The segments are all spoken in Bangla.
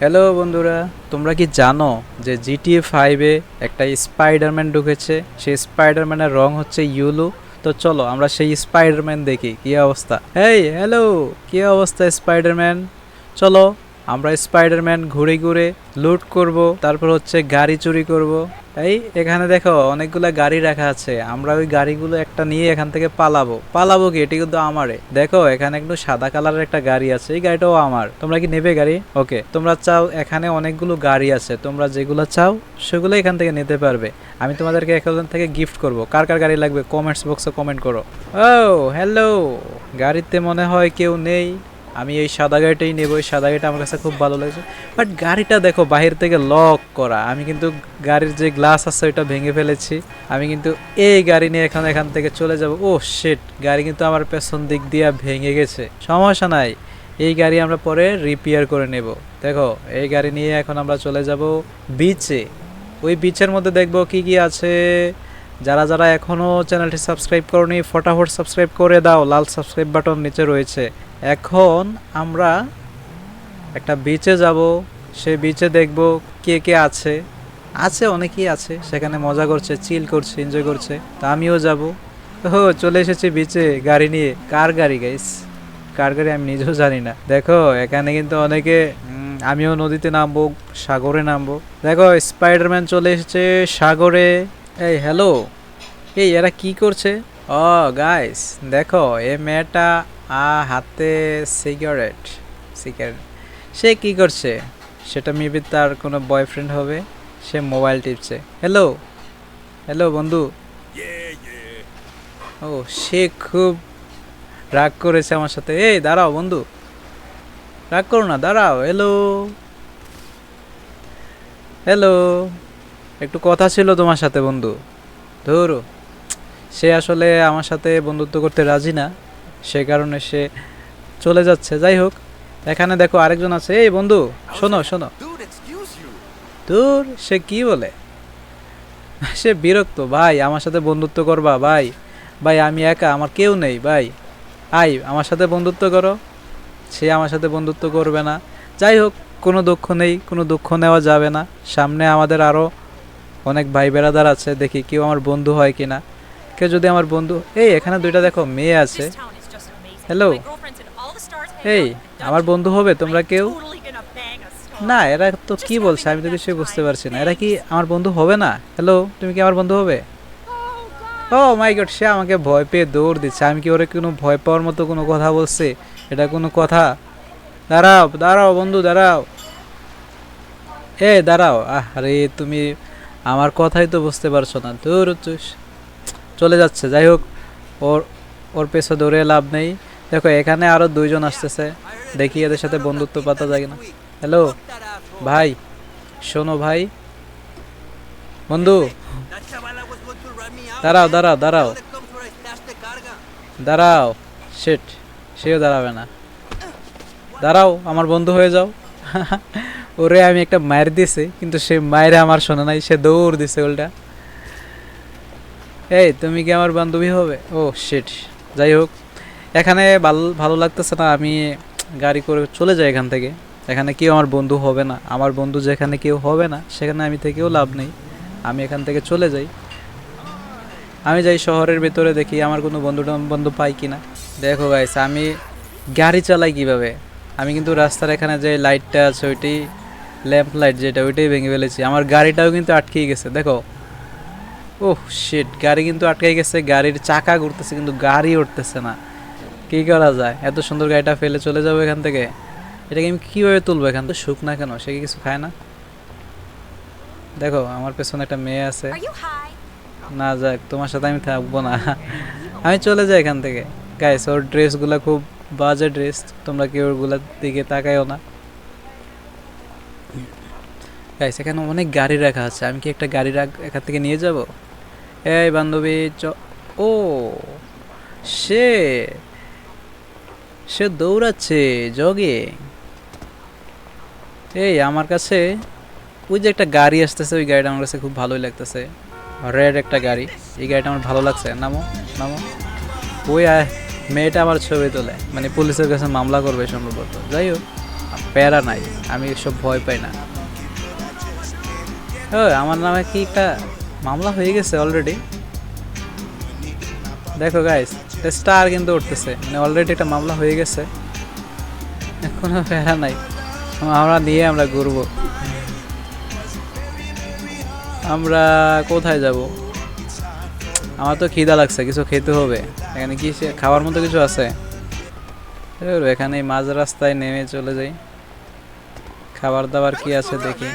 হ্যালো বন্ধুরা, তোমরা কি জানো যে জিটিএ ফাইভে একটা স্পাইডারম্যান ঢুকেছে? সেই স্পাইডারম্যানের রং হচ্ছে ইউলু তো চলো, আমরা সেই স্পাইডারম্যান দেখি, কি অবস্থা? এই হ্যালো কি অবস্থা স্পাইডারম্যান চলো আমরা স্পাইডারম্যান ঘুরে ঘুরে লুট করব, তারপর হচ্ছে গাড়ি চুরি করব। এই, এখানে দেখো, অনেকগুলা গাড়ি রাখা আছে। আমরা ওই গাড়িগুলো একটা নিয়ে এখান থেকে পালাবো। পালাবো কি? এটি কিন্তু আমারে। দেখো, এখানে একটু সাদা কালারের একটা গাড়ি আছে। এই গাড়িটাও আমার। তোমরা কি নেবে গাড়ি? ওকে। তোমরা চাও, এখানে অনেকগুলো গাড়ি আছে। তোমরা যেগুলো চাও, সেগুলো এখান থেকে নিতে পারবে। আমি তোমাদেরকে এখান থেকে গিফট করব। কার কার গাড়ি লাগবে? কমেন্টস বক্সে কমেন্ট করো। ও হ্যালো গাড়িতে মনে হয় কেউ নেই। আমি এই সাদা গাড়িটাই নেব, এই সাদা গাড়িটা আমার কাছে খুব ভালো লাগছে। বাট গাড়িটা দেখো, বাহির থেকে লক করা। আমি কিন্তু গাড়ির যে গ্লাস আছে ওইটা ভেঙে ফেলেছি। আমি কিন্তু এই গাড়ি নিয়ে এখন এখান থেকে চলে যাব। ও শেট গাড়ি কিন্তু আমার পেছন দিক দিয়ে ভেঙে গেছে। সমস্যা নাই। এই গাড়ি আমরা পরে রিপেয়ার করে নেব। দেখো, এই গাড়ি নিয়ে এখন আমরা চলে যাব বিচে ওই বিচের মধ্যে দেখব কি কি আছে। যারা যারা এখনও চ্যানেলটি সাবস্ক্রাইব করনি, ফটাফট সাবস্ক্রাইব করে দাও। লাল সাবস্ক্রাইব বাটন নিচে রয়েছে। এখন আমরা একটা বিচে যাব। সে বিচে দেখব কে কে আছে। আছে, অনেকেই আছে। সেখানে মজা করছে চিল করছে এনজয় করছে। তা আমিও যাব। ও চলে এসেছি বিচে গাড়ি নিয়ে। কার গাড়ি গাইস কার গাড়ি আমি নিজেও জানি না। দেখো, এখানে কিন্তু অনেকে আমিও নদীতে নামবো, সাগরে নামবো। দেখো স্পাইডারম্যান চলে এসেছে সাগরে। এই হ্যালো এই, এরা কি করছে? ও গাইস দেখো, এ মেয়েটা, আ, হাতে সিগারেট সিগারেট সে কি করছে? সেটা মেবি তার কোনো বয়ফ্রেন্ড হবে, সে মোবাইল টিপছে। হ্যালো হ্যালো বন্ধু? ও, সে খুব রাগ করেছে আমার সাথে। এই, দাঁড়াও, বন্ধু। রাগ করো না, দাঁড়াও। হ্যালো হ্যালো একটু কথা ছিল তোমার সাথে বন্ধু। ধরো সে আসলে আমার সাথে বন্ধুত্ব করতে রাজি না সে কারণে সে চলে যাচ্ছে। যাই হোক এখানে দেখো আরেকজন আছে। এই বন্ধু শোনো শোনো। দূর সে কি বলে? সে বিরক্ত। ভাই আমার সাথে বন্ধুত্ব করবা ভাই। ভাই আমি একা আমার কেউ নেই ভাই। আই আমার সাথে বন্ধুত্ব করো। সে আমার সাথে বন্ধুত্ব করবে না। যাই হোক কোনো দুঃখ নেই কোনো দুঃখ নেওয়া যাবে না। সামনে আমাদের আরও অনেক ভাই বেড়াদার আছে দেখি কেউ আমার বন্ধু হয় কিনা। কেউ যদি আমার বন্ধু এই এখানে দুইটা দেখো মেয়ে আছে। Hello. এই আমার বন্ধু হবে তোমরা কেউ? না এরা তো কি বলছে আমি তো কিছুই বুঝতে পারছি না। এরা কি আমার বন্ধু হবে না? হ্যালো তুমি কি আমার বন্ধু হবে? ও মাই গড সে আমাকে ভয় পেয়ে দৌড় দিচ্ছে। আমি কি ওরা কোনো ভয় পাওয়ার মতো কোনো কথা বলছে? এটা কোনো কথা? দাঁড়াও দাঁড়াও বন্ধু দাঁড়াও। এ দাঁড়াও। আহ আরে তুমি আমার কথাই তো বুঝতে পারছ না। দূর চুস- চলে যাচ্ছে, যাই হোক, ওর ওর পেছনে দৌড়ে লাভ নেই। দেখো, এখানে আরও দুইজন আসতেছে। দেখি এদের সাথে বন্ধুত্ব পাতা যায় না হ্যালো ভাই, শোনো ভাই। বন্ধু. দাঁড়াও দাঁড়াও দাঁড়াও. দাঁড়াও। শিট সেও দাঁড়াবে না। দাঁড়াও, আমার বন্ধু হয়ে যাও। ওরে আমি একটা মায়ের দিছি, কিন্তু সে মায়ের আমার শোনে নাই, সে দৌড় দিছে উল্টা। এই, তুমি কি আমার বান্ধবী হবে? ও শিট যাই হোক। এখানে ভালো ভালো লাগতেছে না, আমি গাড়ি করে চলে যাই এখান থেকে। এখানে কেউ আমার বন্ধু হবে না। আমার বন্ধু যেখানে কেউ হবে না, সেখানে আমি থেকেও লাভ নেই। আমি এখান থেকে চলে যাই। আমি যাই শহরের ভেতরে দেখি আমার কোনো বন্ধু বন্ধু পাই কিনা। দেখো গাইস আমি গাড়ি চালাই কীভাবে? আমি কিন্তু রাস্তার এখানে যে লাইটটা আছে, ওইটি ল্যাম্প লাইট যেটা ওইটাই ভেঙে ফেলেছি। আমার গাড়িটাও কিন্তু আটকেই গেছে দেখো। ওহ শিট গাড়ি কিন্তু আটকে গেছে গাড়ির চাকা ঘুরতেছে কিন্তু গাড়ি উঠতেছে না। কি করা যায়? এত সুন্দর গাড়িটা ফেলে চলে যাব এখান থেকে? এটাকে আমি কীভাবে তুলবো এখান তো সুখ না কেন? সে কি কিছু খায় না? দেখো আমার পেছনে একটা মেয়ে আছে? না যাক তোমার সাথে আমি থাকব না। আমি চলে যাই এখান থেকে। গাইস ওর ড্রেসগুলো খুব বাজে ড্রেস তোমরা কেউ ওগুলোর দিকে তাকাইও না। গাইস এখানে অনেক গাড়ি রাখা আছে। আমি কি একটা গাড়ি এখান থেকে নিয়ে যাব? এই বান্ধবী, চ ও, সে সে দৌড়াচ্ছে জগে এই, আমার কাছে ওই যে একটা গাড়ি আসতেছে, ওই গাড়িটা আমার কাছে খুব ভালোই লাগতেছে। রেড একটা গাড়ি। এই গাড়িটা আমার ভালো লাগছে। নামো নামো। ওই মেয়েটা আমার ছবি তোলে। মানে পুলিশের কাছে মামলা করবে সম্ভবত। যাই হোক প্যারা নাই। আমি এসব ভয় পাই না। ও আমার নামে কি একটা মামলা হয়ে গেছে অলরেডি দেখো গাইস স্টার কিন্তু উঠতেছে। মানে অলরেডি একটা মামলা হয়ে গেছে। কোনো প্যারা নাই। আমরা নিয়ে আমরা ঘুরবো। আমরা কোথায় যাব? আমার তো খিদা লাগছে, কিছু খেতে হবে। এখানে কি খাওয়ার মতো কিছু আছে? এখানে মাঝ রাস্তায় নেমে চলে যাই। খাবার দাবার কি আছে দেখি।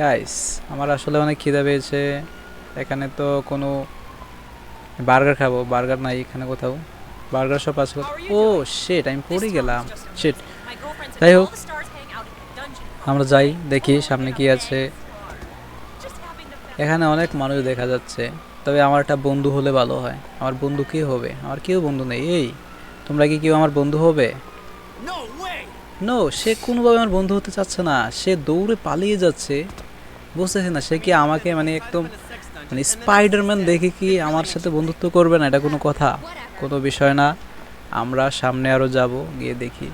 গাইস আমার আসলে অনেক খিদা পেয়েছে। এখানে তো কোনো বার্গার খাব বার্গার নাই এখানে কোথাও। বার্গার শপ আছে? ও শেট আমি পড়ে গেলাম। শেট যাই হোক আমরা যাই দেখি সামনে কি আছে। এখানে অনেক মানুষ দেখা যাচ্ছে তবে আমার একটা বন্ধু হলে ভালো হয়। আমার বন্ধু কি হবে? আমার কেউ বন্ধু নেই। এই তোমরা কি কেউ আমার বন্ধু হবে! নো সে কোনোভাবে আমার বন্ধু হতে চাচ্ছে না। সে দৌড়ে পালিয়ে যাচ্ছে। বুঝতেছি না, সে কি আমাকে মানে একদম মানে স্পাইডারম্যান দেখে কি আমার সাথে বন্ধুত্ব করবে না? এটা কোনো কথা, কোনো বিষয় না। আমরা সামনে আরও যাব, গিয়ে দেখি.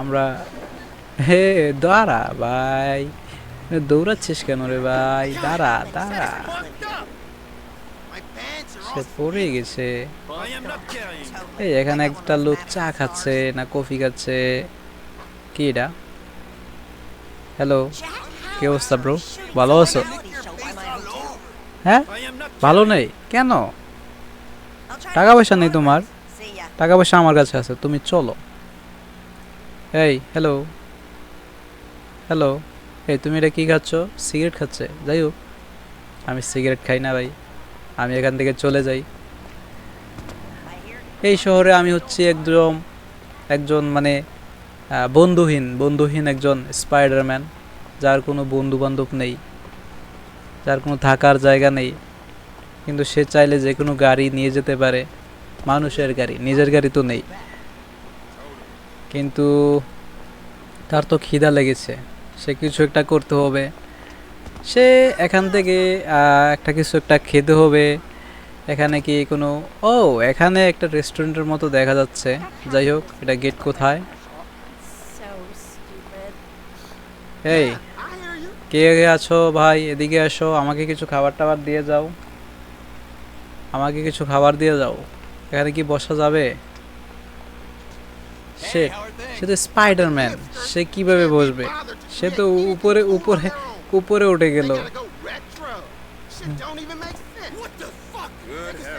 আমরা হে, দাঁড়া ভাই। দৌড়াচ্ছিস কেন রে ভাই? দাঁড়া দাঁড়া। সে পড়ে গেছে. এই, এখানে একটা লোক চা খাচ্ছে না কফি খাচ্ছে। কি এটা? হ্যালো কি অবস্থা ব্রো ভালো আছো? হ্যাঁ? ভালো নেই। কেন? টাকা পয়সা নেই তোমার। টাকা পয়সা আমার কাছে আছে, তুমি চলো। এই হ্যালো হ্যালো এই, তুমি এটা কি খাচ্ছ? সিগারেট খাচ্ছে। যাই হোক, আমি সিগারেট খাই না ভাই। আমি এখান থেকে চলে যাই। এই শহরে আমি হচ্ছি একদম, একজন মানে বন্ধুহীন বন্ধুহীন একজন স্পাইডারম্যান যার কোনো বন্ধু বান্ধব নেই, যার কোনো থাকার জায়গা নেই, কিন্তু সে চাইলে যে কোনো গাড়ি নিয়ে যেতে পারে, মানুষের গাড়ি, নিজের গাড়ি তো নেই। কিন্তু তার তো খিদা লেগেছে, সে কিছু একটা করতে হবে, সে এখান থেকে একটা কিছু একটা খেতে হবে, এখানে কি কোনো, ও, এখানে একটা রেস্টুরেন্টের মতো দেখা যাচ্ছে, যাই হোক, এটা গেট কোথায়? এই, কে আছো? ভাই, এদিকে আসো আমাকে কিছু খাবার টাবার দিয়ে যাও। আমাকে কিছু খাবার দিয়ে যাও। এখানে কি বসা যাবে? সে? সে তো স্পাইডারম্যান সে কীভাবে বসবে? সে তো উপরে উপরে উপরে উঠে গেল।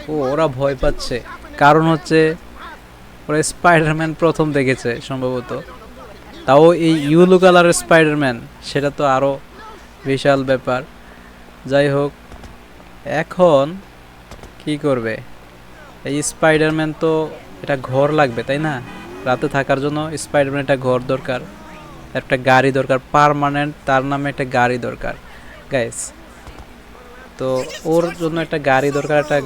ও, ওরা ভয় পাচ্ছে। কারণ হচ্ছে, ওরা স্পাইডারম্যান প্রথম দেখেছে, সম্ভবত। তাও এই ইউলো কালারের স্পাইডারম্যান, সেটা তো আরও বিশাল ব্যাপার। যাই হোক, এখন কি করবে? এই স্পাইডারম্যান তো এটা ঘর লাগবে, তাই না? রাতে থাকার জন্য স্পাইডারম্যান একটা ঘর দরকার, একটা গাড়ি দরকার, পার্মানেন্ট তার নামে একটা গাড়ি দরকার। গাইস, তো ওর জন্য একটা গাড়ি দরকার, একটা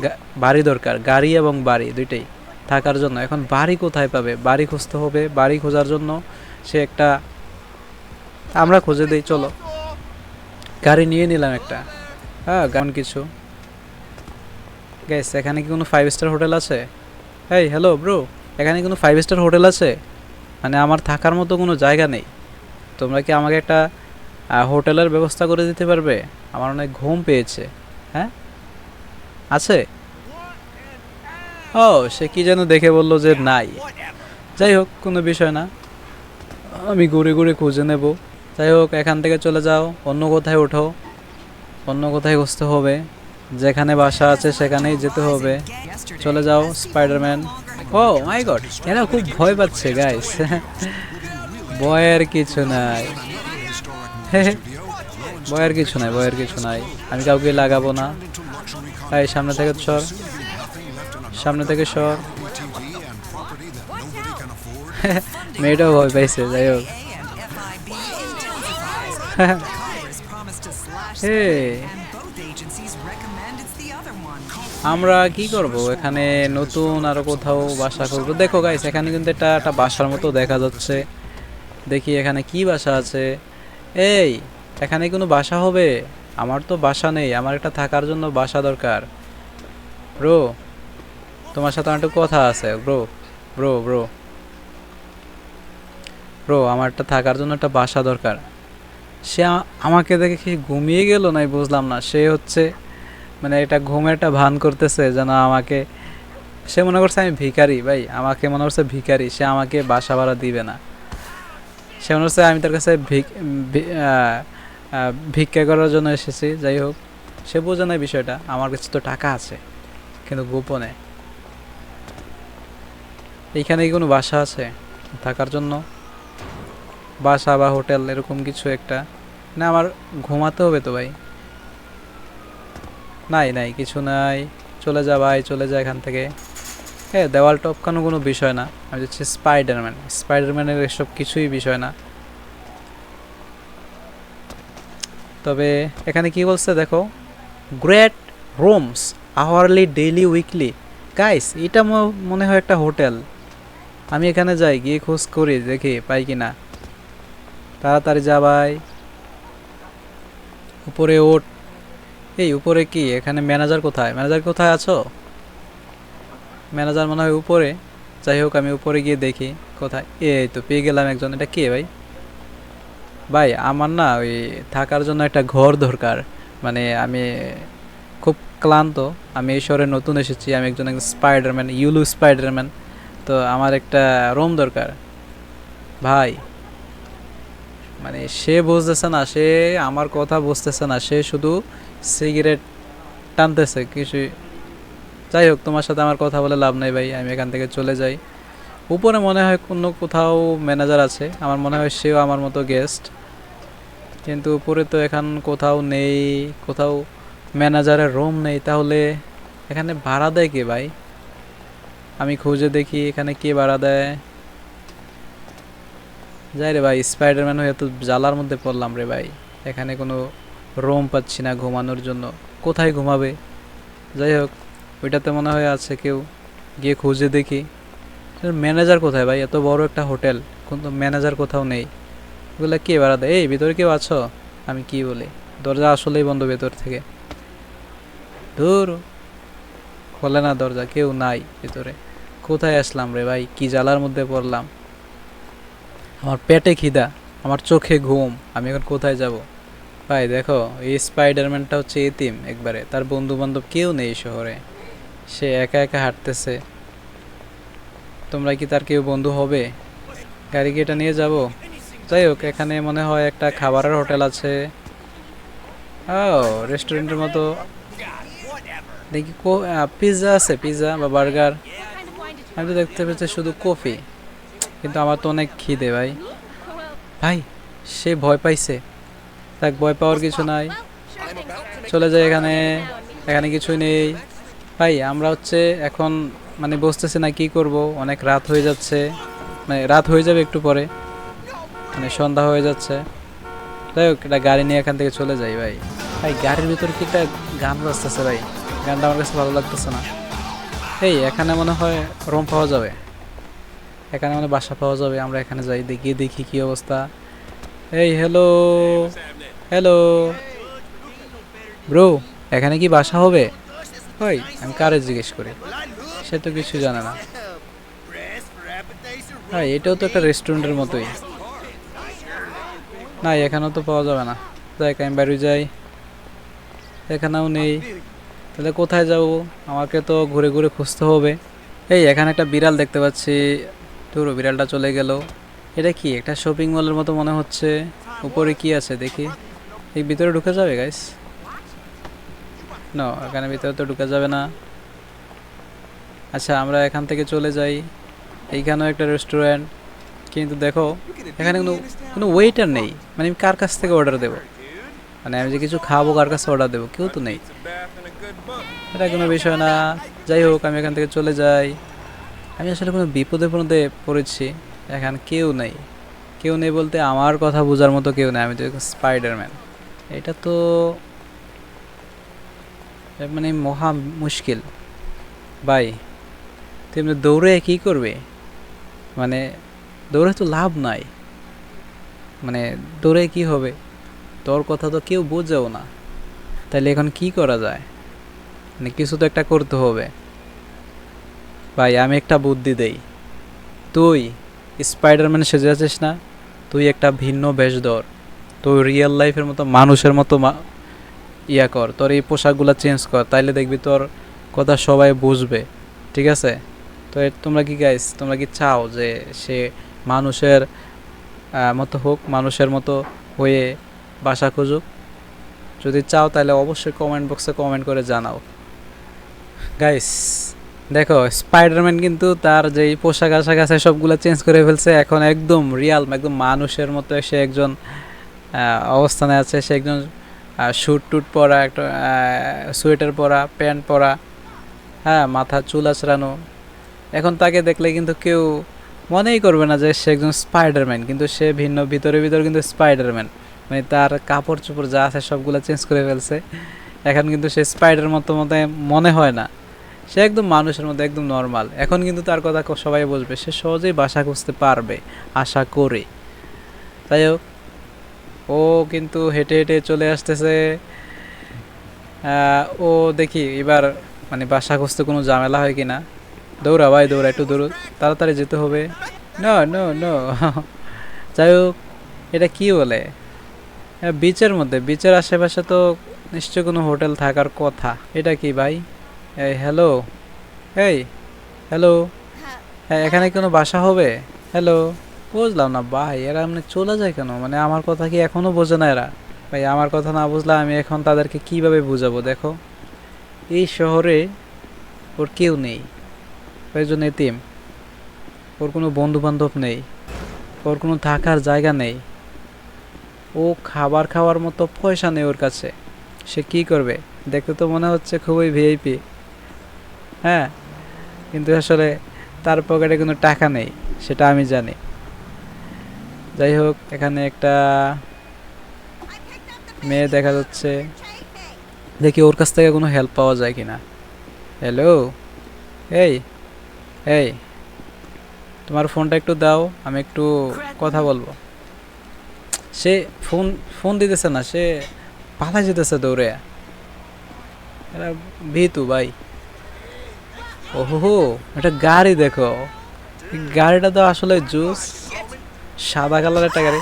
বাড়ি দরকার, গাড়ি এবং বাড়ি দুইটাই থাকার জন্য। এখন বাড়ি কোথায় পাবে? বাড়ি খুঁজতে হবে, বাড়ি খোঁজার জন্য সে একটা, আমরা খুঁজে দিই, চলো। গাড়ি নিয়ে নিলাম একটা। হ্যাঁ গান কিছু। গ্যাস এখানে কি কোনো ফাইভ স্টার হোটেল আছে? এই হ্যালো ব্রো এখানে কোনো ফাইভ স্টার হোটেল আছে? মানে আমার থাকার মতো কোনো জায়গা নেই। তোমরা কি আমাকে একটা হোটেলের ব্যবস্থা করে দিতে পারবে? আমার অনেক ঘুম পেয়েছে। হ্যাঁ? আছে? ও, সে কি যেন দেখে বলল যে নাই। যাই হোক, কোনো বিষয় না। আমি ঘুরে ঘুরে খুঁজে নেব। যাই হোক, এখান থেকে চলে যাও, অন্য কোথায় ওঠো, অন্য কোথায় খুঁজতে হবে, যেখানে বাসা আছে সেখানেই যেতে হবে। চলে যাও স্পাইডারম্যান ও মাই গড এরা খুব ভয় পাচ্ছে গাইস ভয়ের কিছু নাই। ভয়ের কিছু নাই ভয়ের কিছু নাই। আমি কাউকে লাগাবো না। তাই সামনে থেকে সর। সামনে থেকে সর। মেয়েটাও ভয় পাইছে যাই হোক. আমরা কি করব? এখানে নতুন আরও কোথাও বাসা করব। দেখো গাইস এখানে কিন্তু এটা একটা বাসার মতো দেখা যাচ্ছে। দেখি এখানে কি বাসা আছে। এই এখানে কোনো বাসা হবে? আমার তো বাসা নেই। আমার একটা থাকার জন্য বাসা দরকার। ব্রো তোমার সাথে আমার একটু কথা আছে। ব্রো ব্রো ব্রো ব্রো আমার একটা থাকার জন্য একটা বাসা দরকার। সে আমাকে দেখে কি ঘুমিয়ে গেল নাই বুঝলাম না। সে হচ্ছে মানে এটা ঘুমের একটা ভান করতেছে যেন আমাকে, সে মনে করছে আমি ভিখারি ভাই, আমাকে মনে করছে ভিখারি, সে আমাকে বাসা ভাড়া দিবে না। সে মনে করছে আমি তার কাছে ভিক্ষা করার জন্য এসেছি, যাই হোক। সে বোঝে না বিষয়টা, আমার কাছে তো টাকা আছে, কিন্তু গোপনে। এইখানে কি কোনো বাসা আছে থাকার জন্য? বাসা বা হোটেল, এরকম কিছু একটা। না, আমার ঘুমাতে হবে তো ভাই। নাই নাই, কিছু নাই। চলে যা ভাই, চলে যা এখান থেকে। হ্যাঁ দেওয়াল টপকানো কোনো বিষয় না। আমি হচ্ছে স্পাইডারম্যান স্পাইডারম্যানের এসব কিছুই বিষয় না। তবে এখানে কি বলছে দেখো? Great rooms hourly daily weekly guys এটা মনে হয় একটা হোটেল। আমি এখানে যাই, গিয়ে খোঁজ করি, দেখি পাই কি না তাড়াতাড়ি যা ভাই। উপরে ওঠ। এই, উপরে কি? এখানে ম্যানেজার কোথায়? ম্যানেজার কোথায় আছো? ম্যানেজার মনে হয় উপরে। যাই হোক, আমি উপরে গিয়ে দেখি কোথায়। এই তো পেয়ে গেলাম একজন। এটা কে ভাই? ভাই, আমার না ওই থাকার জন্য একটা ঘর দরকার। মানে আমি খুব ক্লান্ত। আমি এই শহরে নতুন এসেছি। আমি একজন একজন স্পাইডারম্যান, ইউলু স্পাইডারম্যান। তো আমার একটা রুম দরকার। ভাই মানে সে বুঝতেছে না, সে আমার কথা বুঝতেছে না, সে শুধু সিগারেট টানতেছে কিছু। যাই হোক, তোমার সাথে আমার কথা বলে লাভ নেই ভাই, আমি এখান থেকে চলে যাই। উপরে মনে হয় অন্য কোথাও ম্যানেজার আছে, আমার মনে হয় সেও আমার মতো গেস্ট কিন্তু উপরে তো এখন কোথাও নেই, কোথাও ম্যানেজারের রুম নেই, তাহলে এখানে ভাড়া দেয় কে ভাই? আমি খুঁজে দেখি এখানে কে ভাড়া দেয়। যাই রে ভাই স্পাইডারম্যান হয়ে তো জ্বালার মধ্যে পড়লাম রে ভাই। এখানে কোনো রোম পাচ্ছি না ঘুমানোর জন্য। কোথায় ঘুমাবে? যাই হোক, ওইটাতে মনে হয় আছে কেউ। গিয়ে খুঁজে দেখি। ম্যানেজার কোথায় ভাই? এত বড় একটা হোটেল। কিন্তু ম্যানেজার কোথাও নেই। ওগুলো কে দেয় এই, ভিতরে কেউ আছো? আমি কি বলি? দরজা আসলেই বন্ধ ভেতর থেকে। ধুর, খোলে না দরজা, কেউ নাই ভিতরে। কোথায় আসলাম রে ভাই? কি জ্বালার মধ্যে পড়লাম। আমার পেটে খিদা, আমার চোখে ঘুম, আমি এখন কোথায় যাব? ভাই, দেখো, এই স্পাইডারম্যানটা হচ্ছে এতিম একবারে, তার বন্ধু বান্ধব কেউ নেই শহরে। সে একা একা হাঁটতেছে। তোমরা কি তার কেউ বন্ধু হবে? গাড়ি কি এটা নিয়ে যাব? যাই হোক, এখানে মনে হয় একটা খাবারের হোটেল আছে। ও, রেস্টুরেন্টের মতো। দেখি পিৎজা আছে, পিৎজা বা বার্গার। আমি তো দেখতে পেয়েছি শুধু কফি। কিন্তু আমার তো অনেক খিদে, ভাই। ভাই, সে ভয় পাইছে। তাক ভয় পাওয়ার কিছু নাই। চলে যায় এখানে। এখানে কিছুই নেই। ভাই, আমরা হচ্ছে এখন মানে বুঝতেছি না, কি করব? অনেক রাত হয়ে যাচ্ছে। মানে রাত হয়ে যাবে একটু পরে। মানে সন্ধ্যা হয়ে যাচ্ছে। যাই হোক, একটা গাড়ি নিয়ে এখান থেকে চলে যাই, ভাই। ভাই, গাড়ির ভিতর কি একটা গান বাজতেছে, ভাই? গানটা আমার কাছে ভালো লাগতেছে না। এই, এখানে মনে হয় রুম পাওয়া যাবে। এখানে মানে বাসা পাওয়া যাবে, আমরা এখানে যাই, দেখি দেখি কি অবস্থা। এই হ্যালো হ্যালো ব্রো এখানে কি বাসা হবে? ওই, আমি কারে জিজ্ঞেস করি? সে তো কিছু জানে না। হ্যাঁ এটাও তো একটা রেস্টুরেন্টের মতোই। না এখানেও তো পাওয়া যাবে না। যাই আমি বাড়ি যাই। এখানেও নেই। তাহলে কোথায় যাব? আমাকে তো ঘুরে ঘুরে খুঁজতে হবে। এই, এখানে একটা বিড়াল দেখতে পাচ্ছি। পুরো বিড়ালটা চলে গেল। এটা কি, একটা শপিং মলের মতো মনে হচ্ছে? উপরে কি আছে, দেখি। এই ভিতরে ঢুকে যাবে গাইস না এখানে ভিতরে তো ঢুকে যাবে না। আচ্ছা আমরা এখান থেকে চলে যাই। এইখানেও একটা রেস্টুরেন্ট কিন্তু দেখো, এখানে কোনো কোনো ওয়েটার নেই। মানে আমি কার কাছ থেকে অর্ডার দেবো? মানে আমি যে কিছু খাব, কার কাছে অর্ডার দেবো? কেউ তো নেই। এটা কোনো বিষয় না। যাই হোক, আমি এখান থেকে চলে যাই। আমি আসলে কোনো বিপদে বিপদে পড়েছি, এখন কেউ নেই। কেউ নেই বলতে আমার কথা বোঝার মতো কেউ নেই, আমি তো স্পাইডারম্যান এটা তো মানে মহা মুশকিল। ভাই, তুই এমনি দৌড়ে কী করবে? মানে দৌড়ে তো লাভ নাই। মানে দৌড়ে কি হবে? তোর কথা তো কেউ বোঝেও না। তাহলে এখন কি করা যায়? মানে কিছু তো একটা করতে হবে। ভাই, আমি একটা বুদ্ধি দেই। তুই স্পাইডারম্যান সেজে আছিস না? তুই একটা ভিন্ন বেশ ধর তুই রিয়েল লাইফের মতো, মানুষের মতো ইয়া কর। তোর এই পোশাকগুলো চেঞ্জ কর। তাইলে দেখবি তোর কথা সবাই বুঝবে। ঠিক আছে? তো তোমরা কি গাইস তোমরা কি চাও যে সে মানুষের মতো হোক, মানুষের মতো হয়ে বাসা খুঁজুক? যদি চাও তাহলে অবশ্যই কমেন্ট বক্সে কমেন্ট করে জানাও। গাইস দেখো স্পাইডারম্যান কিন্তু তার যেই পোশাক আশাক আছে, সবগুলো চেঞ্জ করে ফেলছে। এখন একদম রিয়াল একদম মানুষের মতো সে একজন অবস্থানে আছে। সে একজন স্যুট টুট পরা, একটা সোয়েটার পরা প্যান্ট পরা হ্যাঁ মাথা চুল আঁচড়ানো এখন তাকে দেখলে কিন্তু কেউ মনেই করবে না যে সে একজন স্পাইডারম্যান কিন্তু সে ভিন্ন, ভিতরে ভিতরে কিন্তু স্পাইডারম্যান মানে তার কাপড় চোপড় যা আছে সবগুলো চেঞ্জ করে ফেলছে। এখন কিন্তু সে স্পাইডার মতো মতো মনে হয় না। সে একদম মানুষের মতো, একদম নর্মাল এখন কিন্তু তার কথা সবাই বুঝবে সে সহজেই বাসা খুঁজতে পারবে, আশা করে। তাই হোক, ও কিন্তু হেঁটে হেঁটে চলে আসতেছে। ও দেখি এবার মানে বাসা খুঁজতে কোনো ঝামেলা হয় কি না দৌড়া ভাই, দৌড়া, একটু দৌড়, তাড়াতাড়ি যেতে হবে। নো নো নো যাই হোক, এটা কি বলে? হ্যাঁ বিচের মধ্যে বিচের আশেপাশে তো নিশ্চয় কোনো হোটেল থাকার কথা। এটা কি ভাই? এই হ্যালো এই হ্যালো হ্যাঁ। এখানে কোনো বাসা হবে? হ্যালো বুঝলাম না ভাই এরা এমনি চলে যায় কেন? মানে আমার কথা কি এখনও বোঝে না এরা? ভাই আমার কথা না বুঝলে আমি এখন তাদেরকে কীভাবে বুঝাবো দেখো? এই শহরে ওর কেউ নেই। ও একজন এতিম। ওর কোনো বন্ধু বান্ধব নেই। ওর কোনো থাকার জায়গা নেই। ও খাবার খাওয়ার মতো পয়সা নেই ওর কাছে। সে কি করবে? দেখতে তো মনে হচ্ছে খুবই ভিআইপি হ্যাঁ কিন্তু আসলে তার পকেটে কোনো টাকা নেই, সেটা আমি জানি। যাই হোক, এখানে একটা মেয়ে দেখা যাচ্ছে। দেখি ওর কাছ থেকে কোনো হেল্প পাওয়া যায় কিনা। হ্যালো এই এই, তোমার ফোনটা একটু দাও, আমি একটু কথা বলব। সে ফোন ফোন দিতেছে না, সে পালা যেতেছে দৌড়ে। এরা ভীতু ভাই। ওহো একটা গাড়ি দেখো। গাড়িটা তো আসলে জুস। সাদা কালার একটা গাড়ি।